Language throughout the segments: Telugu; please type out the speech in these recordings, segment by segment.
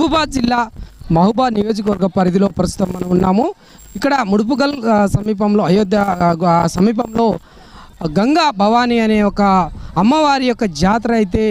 మహబూబాద్ జిల్లా మహబూబా నియోజకవర్గ పరిధిలో ప్రస్తుతం మనం ఉన్నాము. ఇక్కడ ముడుపుగల్ సమీపంలో అయోధ్య సమీపంలో గంగా భవానీ అనే ఒక అమ్మవారి యొక్క జాతర అయితే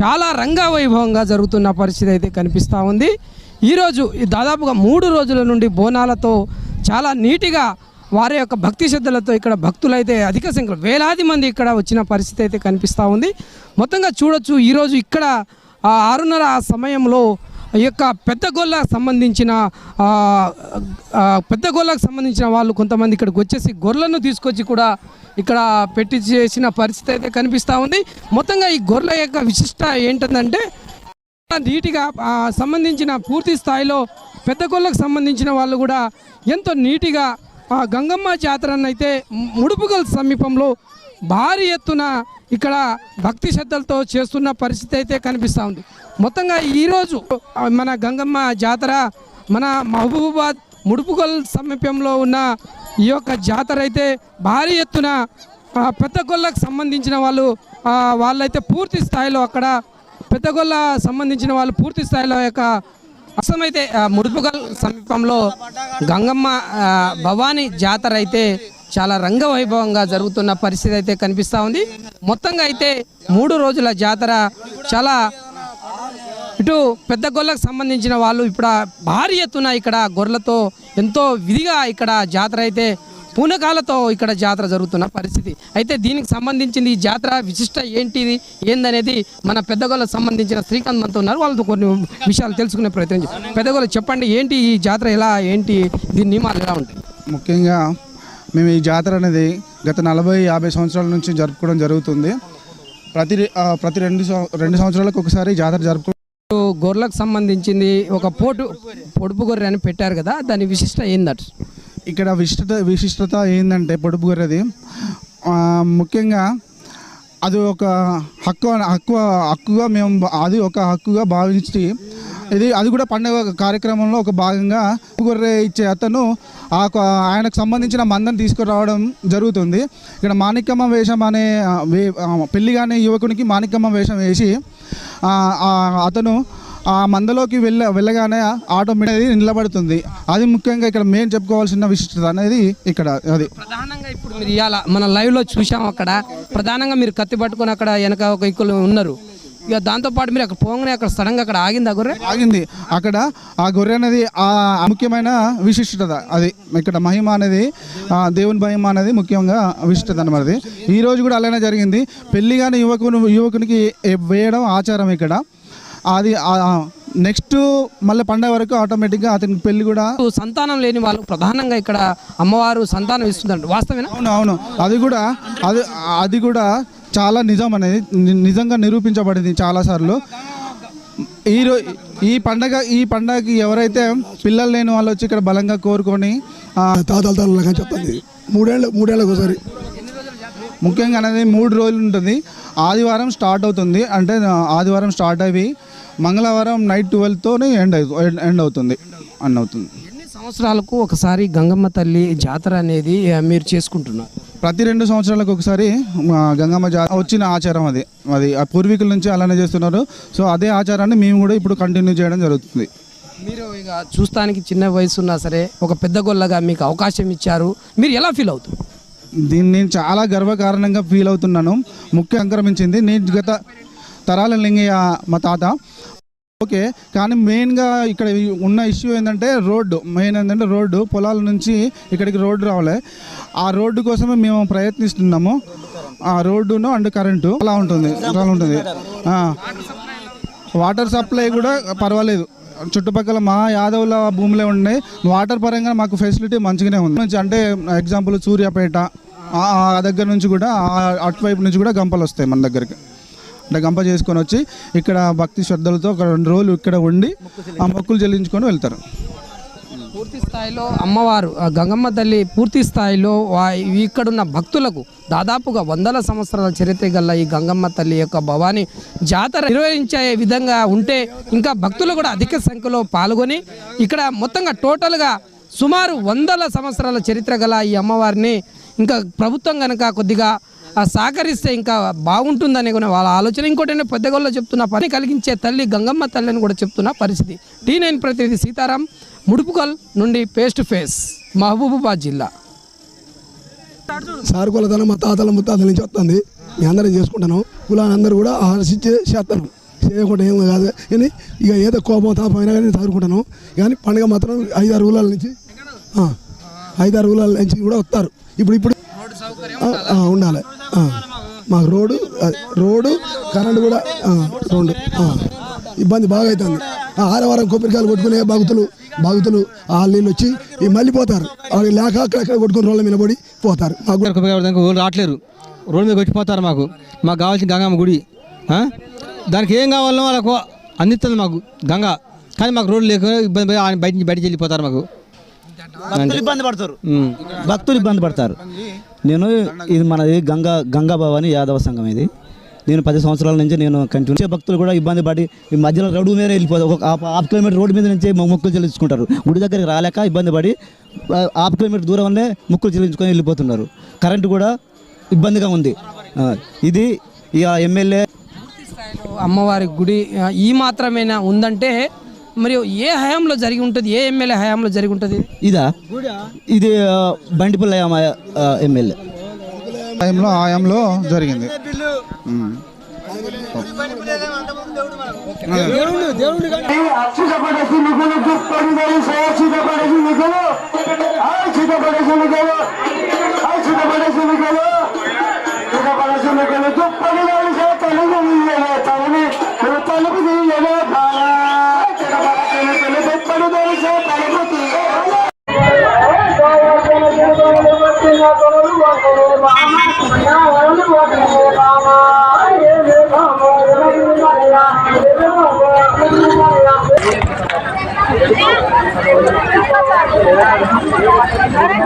చాలా రంగవైభవంగా జరుగుతున్న పరిస్థితి అయితే కనిపిస్తూ ఉంది. ఈరోజు ఈ దాదాపుగా మూడు రోజుల నుండి బోనాలతో చాలా నీటిగా వారి యొక్క భక్తి శ్రద్ధలతో ఇక్కడ భక్తులైతే అధిక సంఖ్యలో వేలాది మంది ఇక్కడ వచ్చిన పరిస్థితి అయితే కనిపిస్తూ ఉంది. మొత్తంగా చూడొచ్చు ఈరోజు ఇక్కడ ఆరున్నర సమయంలో ఈ యొక్క పెద్ద గొల్లకు సంబంధించిన పెద్ద గొల్లకు సంబంధించిన వాళ్ళు కొంతమంది ఇక్కడికి వచ్చేసి గొర్రెలను తీసుకొచ్చి కూడా ఇక్కడ పెట్టి చేసిన పరిస్థితి అయితే కనిపిస్తూ ఉంది. మొత్తంగా ఈ గొర్రెల యొక్క విశిష్ట ఏంటంటే నీటిగా సంబంధించిన పూర్తి స్థాయిలో పెద్ద గొల్లకు సంబంధించిన వాళ్ళు కూడా ఎంతో నీటిగా ఆ గంగమ్మ జాతరనైతే ముడుపుగల్ సమీపంలో భారీ ఎత్తున ఇక్కడ భక్తి శ్రద్ధలతో చేస్తున్న పరిస్థితి అయితే కనిపిస్తూ ఉంది. మొత్తంగా ఈరోజు మన గంగమ్మ జాతర మన మహబూబాబాద్ ముడుపుగల్ సమీపంలో ఉన్న ఈ యొక్క జాతర అయితే భారీ ఎత్తున పెద్దగొల్లకు సంబంధించిన వాళ్ళు వాళ్ళైతే పూర్తి స్థాయిలో అక్కడ పెద్దగొల్ల సంబంధించిన వాళ్ళు పూర్తి స్థాయిలో యొక్క అసమైతే ముడుపుగల్ సమీపంలో గంగమ్మ భవానీ జాతర అయితే చాలా రంగవైభవంగా జరుగుతున్న పరిస్థితి అయితే కనిపిస్తూ ఉంది. మొత్తంగా అయితే మూడు రోజుల జాతర చాలా ఇటు పెద్ద గొర్రెలకు సంబంధించిన వాళ్ళు ఇప్పుడు భారీ ఎత్తున ఇక్కడ గొర్రెలతో ఎంతో విధిగా ఇక్కడ జాతర అయితే పూనకాలతో ఇక్కడ జాతర జరుగుతున్న పరిస్థితి. అయితే దీనికి సంబంధించింది ఈ జాతర విశిష్ట ఏంటిది ఏందనేది మన పెద్దగొల్లకు సంబంధించిన శ్రీకాంత్ మనతో ఉన్నారు. వాళ్ళతో కొన్ని విషయాలు తెలుసుకునే ప్రయత్నం పెద్దగోళ్ళు పెద్దగొల్ల చెప్పండి ఏంటి ఈ జాతర ఎలా ఏంటి దీని నియమాలు ఎలా ఉంటాయి? ముఖ్యంగా మేము ఈ జాతర అనేది గత నలభై యాభై సంవత్సరాల నుంచి జరుపుకోవడం జరుగుతుంది. ప్రతి ప్రతి రెండు రెండు సంవత్సరాలకు ఒకసారి జాతర జరుపుకో గొర్రెలకు సంబంధించింది ఒక పోటు పొడుపు గొర్రె అని పెట్టారు కదా దాని విశిష్ట ఏందట? ఇక్కడ విశిష్టత విశిష్టత ఏంటంటే పొడుపు గొర్రెది. ముఖ్యంగా అది ఒక హక్కు హక్కు హక్కుగా మేము అది ఒక హక్కుగా భావించి ఇది అది కూడా పండుగ కార్యక్రమంలో ఒక భాగంగా గొర్రె ఇచ్చే అతను ఆ ఆయనకు సంబంధించిన మందని తీసుకురావడం జరుగుతుంది. ఇక్కడ మాణిక్యమ్మ వేషం అనే ఆ, పెళ్ళి యువకునికి మాణిక్యమ్మ వేషం వేసి అతను ఆ మందలోకి వెళ్ళ వెళ్ళగానే ఆటోమేటిక్ నిలబడుతుంది. అది ముఖ్యంగా ఇక్కడ మేము చెప్పుకోవాల్సిన విశిష్టత అనేది ఇక్కడ అది. ప్రధానంగా ఇప్పుడు మీరు ఇవాళ మన లైవ్లో చూసాం అక్కడ. ప్రధానంగా మీరు కత్తి పట్టుకొని అక్కడ వెనక ఒక ఇక్కులు ఉన్నారు. ఇక దాంతో పాటు మీరు అక్కడ పోగానే అక్కడ సడన్గా అక్కడ ఆగింది ఆ గొర్రె? ఆగింది. అక్కడ ఆ గొర్రె అనేది ఆ ముఖ్యమైన విశిష్టత అది. ఇక్కడ మహిమ అనేది ఆ దేవుని మహిమ అనేది ముఖ్యంగా విశిష్టత అనమాట ఈ రోజు కూడా అలానే జరిగింది. పెళ్ళి కాని యువకుని యువకునికి వేయడం ఆచారం ఇక్కడ. అది నెక్స్ట్ మళ్ళీ పండగ వరకు ఆటోమేటిక్గా అతనికి పెళ్ళి కూడా సంతానం లేని వాళ్ళు ప్రధానంగా ఇక్కడ అమ్మవారు సంతానం ఇస్తుందంట వాస్తవేనా? అవును అవును. అది కూడా అది అది కూడా చాలా నిజం అనేది నిజంగా నిరూపించబడింది చాలాసార్లు ఈ ఈ పండగ ఈ పండగకి ఎవరైతే పిల్లలు లేని వాళ్ళు వచ్చి ఇక్కడ బలంగా కోరుకొని తాతల తరాలుగా చెప్తుంది మూడేళ్ళు మూడేళ్ళకి ఒకసారి. ముఖ్యంగా అనేది మూడు రోజులు ఉంటుంది. ఆదివారం స్టార్ట్ అవుతుంది. అంటే ఆదివారం స్టార్ట్ అయ్యి మంగళవారం నైట్ ట్వెల్వ్తోనే ఎండ్ ఎండ్ అవుతుంది. అన్ అవుతుంది. ఎన్ని సంవత్సరాలకు ఒకసారి గంగమ్మ తల్లి జాతర అనేది మీరు చేసుకుంటున్నారు? ప్రతి రెండు సంవత్సరాలకు ఒకసారి మా గంగమ్మ జాతర వచ్చిన ఆచారం అది. అది ఆ పూర్వీకుల నుంచి అలానే చేస్తున్నారు. సో అదే ఆచారాన్ని మేము కూడా ఇప్పుడు కంటిన్యూ చేయడం జరుగుతుంది. మీరు ఇక చూస్తానికి చిన్న వయసు ఉన్నా సరే ఒక పెద్ద గొల్లగా మీకు అవకాశం ఇచ్చారు. మీరు ఎలా ఫీల్ అవుతుంది దీన్ని నేను చాలా గర్వకారణంగా ఫీల్ అవుతున్నాను. ముఖ్య సంక్రమించింది నేను గత తరాల లింగయ్య మా తాత. ఓకే కానీ మెయిన్గా ఇక్కడ ఉన్న ఇష్యూ ఏంటంటే రోడ్డు. మెయిన్ ఏంటంటే రోడ్డు పొలాల నుంచి ఇక్కడికి రోడ్డు రావాలి. ఆ రోడ్డు కోసమే మేము ప్రయత్నిస్తున్నాము. ఆ రోడ్డును అండ్ కరెంటు. అలా ఉంటుంది అలా ఉంటుంది. వాటర్ సప్లై కూడా పర్వాలేదు. చుట్టుపక్కల మా యాదవుల భూములే ఉన్నాయి. వాటర్ పరంగా మాకు ఫెసిలిటీ మంచిగానే ఉంది. అంటే ఎగ్జాంపుల్ సూర్యాపేట ఆ- దగ్గర నుంచి కూడా అటువైపు నుంచి కూడా గంపలు వస్తాయి మన దగ్గరికి. గంప చేసుకొని వచ్చి ఇక్కడ భక్తి శ్రద్ధలతో ఒక రెండు రోజులు ఇక్కడ ఉండి ఆ మొక్కులు చెల్లించుకొని వెళ్తారు. పూర్తి స్థాయిలో అమ్మవారు ఆ గంగమ్మ తల్లి పూర్తి స్థాయిలో ఇక్కడున్న భక్తులకు దాదాపుగా వందల సంవత్సరాల చరిత్ర గల ఈ గంగమ్మ తల్లి యొక్క భవాని జాతర నిర్వహించే విధంగా ఉంటే ఇంకా భక్తులు కూడా అధిక సంఖ్యలో పాల్గొని ఇక్కడ మొత్తంగా టోటల్గా సుమారు వందల సంవత్సరాల చరిత్ర గల ఈ అమ్మవారిని ఇంకా ప్రభుత్వం కనుక కొద్దిగా సహకరిస్తే ఇంకా బాగుంటుందనే కూడా వాళ్ళ ఆలోచన. ఇంకోటి ఏంటంటే పెద్దగోళ్ళ చెప్తున్న పని కలిగించే తల్లి గంగమ్మ తల్లి అని కూడా చెప్తున్న పరిస్థితి. టీ నైన్ ప్రతినిధి సీతారాం ముడుపుకల్ నుండి ఫేస్ టు ఫేస్ మహబూబాబాద్ జిల్లా. సార్ కులతనం మా తాతల ముత్తాతల నుంచి వస్తుంది. మీ అందరం చేసుకుంటాను. కులాన్ని అందరూ కూడా ఆశించే చేస్తాను. చేయకుండా ఏం కాదు. కానీ ఇక ఏదో కోపం తాపమైనా కానీ చదువుకుంటాను కానీ పండుగ మాత్రం ఐదారు ఊళ్ళ నుంచి ఐదారు ఊళ్ళ నుంచి కూడా వస్తారు. ఇప్పుడు ఇప్పుడు ఉండాలి. మాకు రోడ్డు రోడ్డు కరెంటు కూడా రెండు ఇబ్బంది బాగా అవుతుంది ఆ ఆరవారం కొబ్బరికాయలు కొట్టుకునే బాగుతులు బాగుతులు ఆ నీళ్ళు వచ్చి మళ్ళీ పోతారు. వాళ్ళు లేక అక్కడక్కడ కొట్టుకుని రోడ్ల మీద పడి పోతారు. మాకు కూడా రావట్లేరు రోడ్డు మీద వచ్చిపోతారు మాకు. మాకు కావాల్సిన గంగమ్మ గుడి దానికి ఏం కావాలో వాళ్ళకు అందిస్తుంది మాకు గంగ. కానీ మాకు రోడ్డు లేక ఇబ్బంది బయట నుంచి బయటికి వెళ్ళిపోతారు మాకు. భక్తులు ఇబ్బంది పడతారు. భక్తులు ఇబ్బంది పడతారు. నేను ఇది మనది గంగా గంగా భవాని యాదవ సంఘం ఇది. నేను పది సంవత్సరాల నుంచి నేను కంటిన్యూ భక్తులు కూడా ఇబ్బంది పడి ఈ మధ్యలో రోడ్డు మీద వెళ్ళిపోతారు. ఒక హాఫ్ కిలోమీటర్ రోడ్డు మీద నుంచి మొక్కులు చెల్లించుకుంటారు. గుడి దగ్గరికి రాలేక ఇబ్బంది పడి హాఫ్ కిలోమీటర్ దూరంలో మొక్కులు చెల్లించుకొని వెళ్ళిపోతున్నారు. కరెంటు కూడా ఇబ్బందిగా ఉంది. ఇది ఇక ఎమ్మెల్యే అమ్మవారి గుడి ఈ మాత్రమేనా ఉందంటే మరి ఏ హయాంలో జరిగి ఉంటుంది ఏ ఎమ్మెల్యే హయాంలో జరిగి ఉంటుంది? ఇదా? ఇది బండిపల్లి ఎమ్మెల్యే. టైంలో ఆయంలో జరిగింది.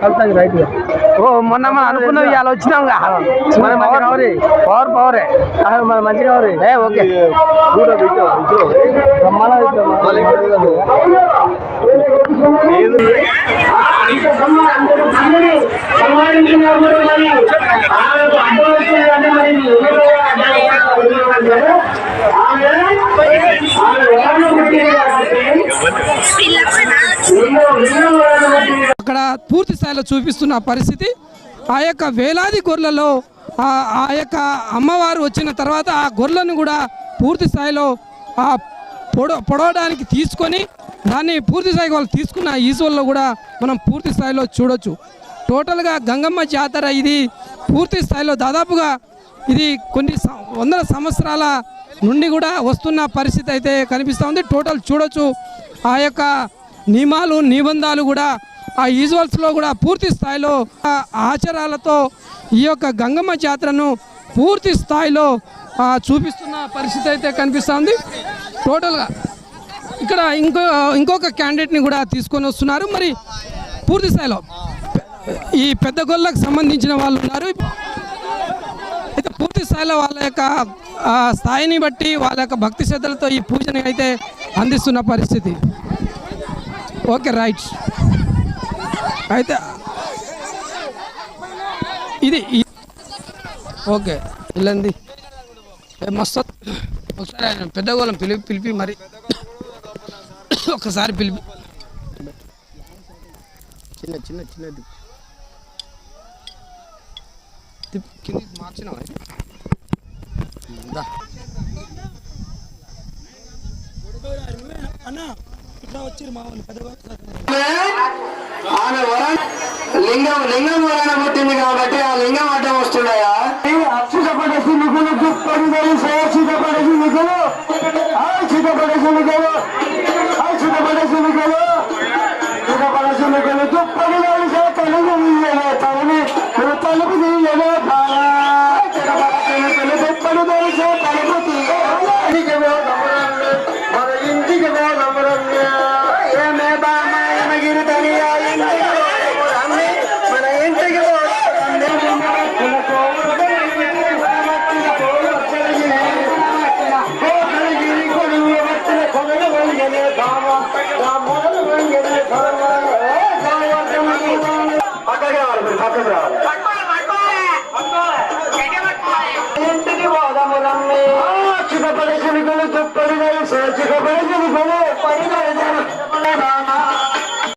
కలుతాను రైట్ ఓ మొన్న మనం అనుకున్నాం ఇవాళ వచ్చినాం మన మంచి కవరి పవర్ పవరే మన మంచి కవరి ఏ. ఓకే. అక్కడ పూర్తి స్థాయిలో చూపిస్తున్న పరిస్థితి. ఆ యొక్క వేలాది గొర్రెలలో ఆ యొక్క అమ్మవారు వచ్చిన తర్వాత ఆ గొర్రెలను కూడా పూర్తి స్థాయిలో ఆ పొడ పొడవడానికి తీసుకొని దాన్ని పూర్తి స్థాయికి వాళ్ళు తీసుకున్న ఈజువల్లో కూడా మనం పూర్తి స్థాయిలో చూడొచ్చు. టోటల్గా గంగమ్మ జాతర ఇది పూర్తి స్థాయిలో దాదాపుగా ఇది కొన్ని వందల సంవత్సరాల నుండి కూడా వస్తున్న పరిస్థితి అయితే కనిపిస్తూ ఉంది. టోటల్ చూడొచ్చు. ఆ యొక్క నియమాలు నిబంధాలు కూడా ఆ ఈజువల్స్లో కూడా పూర్తి స్థాయిలో ఆచారాలతో ఈ యొక్క గంగమ్మ జాతరను పూర్తి స్థాయిలో చూపిస్తున్న పరిస్థితి అయితే కనిపిస్తుంది. టోటల్గా ఇక్కడ ఇంకో ఇంకొక క్యాండిడేట్ని కూడా తీసుకొని వస్తున్నారు. మరి పూర్తి స్థాయిలో ఈ పెద్ద గొల్లకు సంబంధించిన వాళ్ళు ఉన్నారు. అయితే పూర్తి స్థాయిలో వాళ్ళ యొక్క స్థాయిని బట్టి వాళ్ళ యొక్క భక్తి శ్రద్ధలతో ఈ పూజని అయితే అందిస్తున్న పరిస్థితి. ఓకే రైట్ అయితే ఇది ఓకే వెళ్ళండి ఏ మస్తు. ఒకసారి ఆయన పెద్ద గోళం పిలిపి పిలిపి మరి. ఒకసారి పిలిపి. చిన్న చిన్న చిన్నది. తిప్ కింది మార్చినావా దా. ఆమె వరం లింగం లింగం వలన పుట్టింది కాబట్టి ఆ లింగం అడ్డం వస్తున్నాయా అక్షితపడేసి నిధులు దుప్పడిదలి సురక్షితపడేసి నిధులు అక్షితపడేసి నిధులు అక్షితపడేసి నిధులు చితపడేసి నిధులు తలుపు తీయలే తలని తలుపు